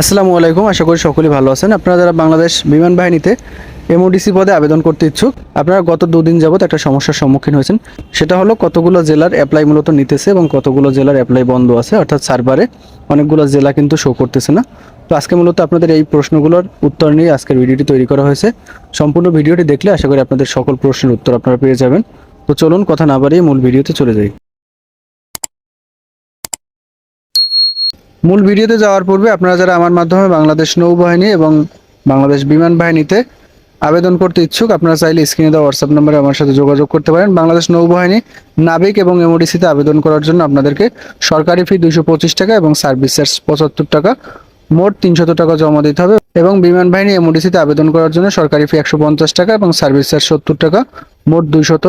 আসসালামু আলাইকুম, আশা করি সকলেই ভালো আছেন। আপনারা যারা বাংলাদেশ বিমান বাহিনীতে এমওডিসি পদে আবেদন করতে ইচ্ছুক, আপনারা গত দুদিন যাবত একটা সমস্যার সম্মুখীন হয়েছেন। সেটা হলো কতগুলো জেলার অ্যাপ্লাই মূলত নিতেছে এবং কতগুলো জেলার অ্যাপ্লাই বন্ধ আছে, অর্থাৎ সার্ভারে অনেকগুলো জেলা কিন্তু শো করতেছে না। তো আজকে মূলত আপনাদের এই প্রশ্নগুলোর উত্তর নিয়ে আজকের ভিডিওটি তৈরি করা হয়েছে। সম্পূর্ণ ভিডিওটি দেখলে আশা করি আপনাদের সকল প্রশ্নের উত্তর আপনারা পেয়ে যাবেন। তো চলুন, কথা না বাড়িয়ে মূল ভিডিওতে চলে যাই। মূল ভিডিওতে যাওয়ার পূর্বে আপনারা যারা আমার মাধ্যমে বাংলাদেশ নৌবাহিনী এবং বাংলাদেশ বিমান বাহিনীতে আবেদন করতে ইচ্ছুক, আপনারা চাইলে স্ক্রিনে দেওয়া হোয়াটসঅ্যাপ নম্বরে আমার সাথে যোগাযোগ করতে পারেন। বাংলাদেশ নৌবাহিনী নাবিক এবং এমওডিসিতে আবেদন করার জন্য আপনাদেরকে সরকারি ফি দুশো টাকা এবং সার্ভিস চার্জ পঁচাত্তর টাকা, মোট তিনশত টাকা জমা দিতে হবে এবং বিমান বাহিনী এমওডিসিতে আবেদন করার জন্য সরকারি ফি একশো পঞ্চাশ টাকা এবং সার্ভিস চার্জ সত্তর টাকা, মোট দুইশত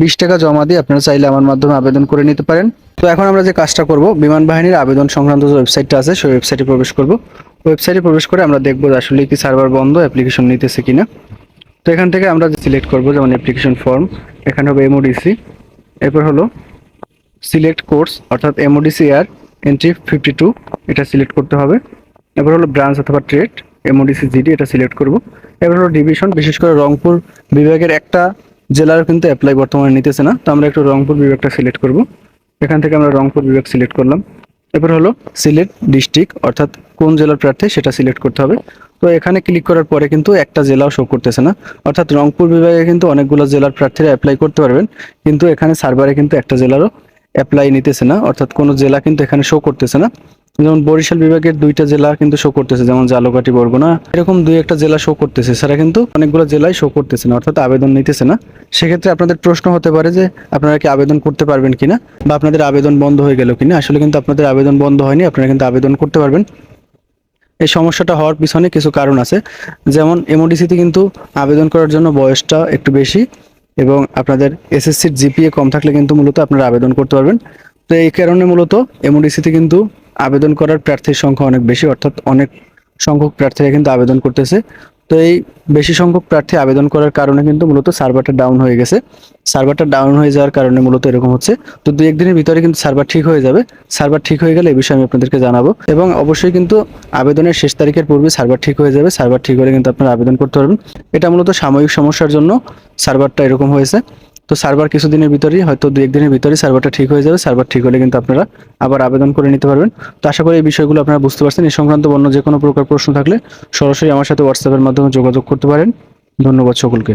বিশ টাকা জমা দিয়ে আপনারা চাইলে আমার মাধ্যমে আবেদন করে নিতে পারেন। তো এখন আমরা যে কাজটা করব, বিমান বাহিনীর আবেদন সংক্রান্ত যে ওয়েবসাইটটা আছে, সেই ওয়েবসাইটে প্রবেশ করব। ওয়েবসাইটে প্রবেশ করে আমরা দেখব আসলে কি সার্ভার বন্ধ অ্যাপ্লিকেশন নিতেছে কিনা। তো এখান থেকে আমরা সিলেক্ট করব, যেমন অ্যাপ্লিকেশন ফর্ম এখানে হবে এমওডিসি এরপর হলো সিলেক্ট কোর্স অর্থাৎ MODC air entry fifty two এটা সিলেক্ট করতে হবে। এরপর হলো ব্রাঞ্চ অথবা ট্রেড এমওডিসি জিডি এটা সিলেক্ট করব। এবার হলো ডিভিশন বিশেষ করে রংপুর বিভাগের একটা জেলার কিন্তু অ্যাপ্লাই বর্তমানে নিতেছে না। তো আমরা একটু রংপুর বিভাগটা সিলেক্ট করব। এখান থেকে আমরা রংপুর বিভাগ সিলেক্ট করলাম। এরপর হলো সিলেট ডিস্ট্রিক্ট অর্থাৎ কোন জেলার প্রার্থী সেটা সিলেক্ট করতে হবে। তো এখানে ক্লিক করার পরে কিন্তু একটা জেলাও শো করতেছে না। অর্থাৎ রংপুর বিভাগে কিন্তু অনেকগুলো জেলার প্রার্থীরা অ্যাপ্লাই করতে পারবেন। কিন্তু এখানে সার্ভারে কিন্তু একটা জেলারও অ্যাপ্লাই নিতেছে না। অর্থাৎ কোনো জেলা কিন্তু এখানে শো করতেছে না। যেমন বরিশাল বিভাগের দুইটা জেলা কিন্তু শো করতেছে, যেমন জালকাঠি বরগুনা। এরকম দুই একটা জেলা শো করতেছে সেটা কিন্তু অনেকগুলো জেলায় শো করতেছে না, অর্থাৎ আবেদন নিতেছে না। সেক্ষেত্রে আপনাদের প্রশ্ন হতে পারে যে, আপনারা কি আবেদন করতে পারবেন কিনা, বা আপনাদের আবেদন বন্ধ হয়ে গেল কিনা। আসলে কিন্তু আপনাদের আবেদন বন্ধ হয়নি, আপনারা কিন্তু আবেদন করতে পারবেন। এই সমস্যাটা হওয়ার পিছনে কিছু কারণ আছে। যেমন এমওডিসিতে কিন্তু আবেদন করার জন্য বয়সটা একটু বেশি, এবং আপনাদের এসএসসির জিপিএ কম থাকলে কিন্তু মূলত আপনারা আবেদন করতে পারবেন। তো এই কারণে মূলত এমওডিসিতে কিন্তু আবেদন করার প্রার্থীর সংখ্যা অনেক বেশি, অর্থাৎ অনেক সংখ্যক প্রার্থীরা কিন্তু আবেদন করতেছে। তো এই বেশি সংখ্যক প্রার্থী আবেদন করার কারণে কিন্তু মূলত সার্ভারটা ডাউন হয়ে গেছে। সার্ভারটা ডাউন হয়ে যাওয়ার কারণে মূলত এরকম হচ্ছে। তো দু একদিনের ভিতরে কিন্তু সার্ভার ঠিক হয়ে যাবে। সার্ভার ঠিক হয়ে গেলে এই বিষয়ে আমি আপনাদেরকে জানাব। এবং অবশ্যই কিন্তু আবেদনের শেষ তারিখের পূর্বে সার্ভার ঠিক হয়ে যাবে। সার্ভার ঠিক হলে কিন্তু আপনারা আবেদন করতে পারবেন। এটা মূলত সাময়িক সমস্যার জন্য সার্ভারটা এরকম হয়েছে। তো সার্ভার কিছুদিনের ভিতরেই, হয়তো দু একদিনের ভিতরেই সার্ভারটা ঠিক হয়ে যাবে। সার্ভার ঠিক হলে কিন্তু আপনারা আবার আবেদন করে নিতে পারবেন। তো আশা করি এই বিষয়গুলো আপনারা বুঝতে পারছেন। এই সংক্রান্ত অন্য যে কোনো প্রকার প্রশ্ন থাকলে সরাসরি আমার সাথে হোয়াটসঅ্যাপের মাধ্যমে যোগাযোগ করতে পারেন। ধন্যবাদ সকলকে।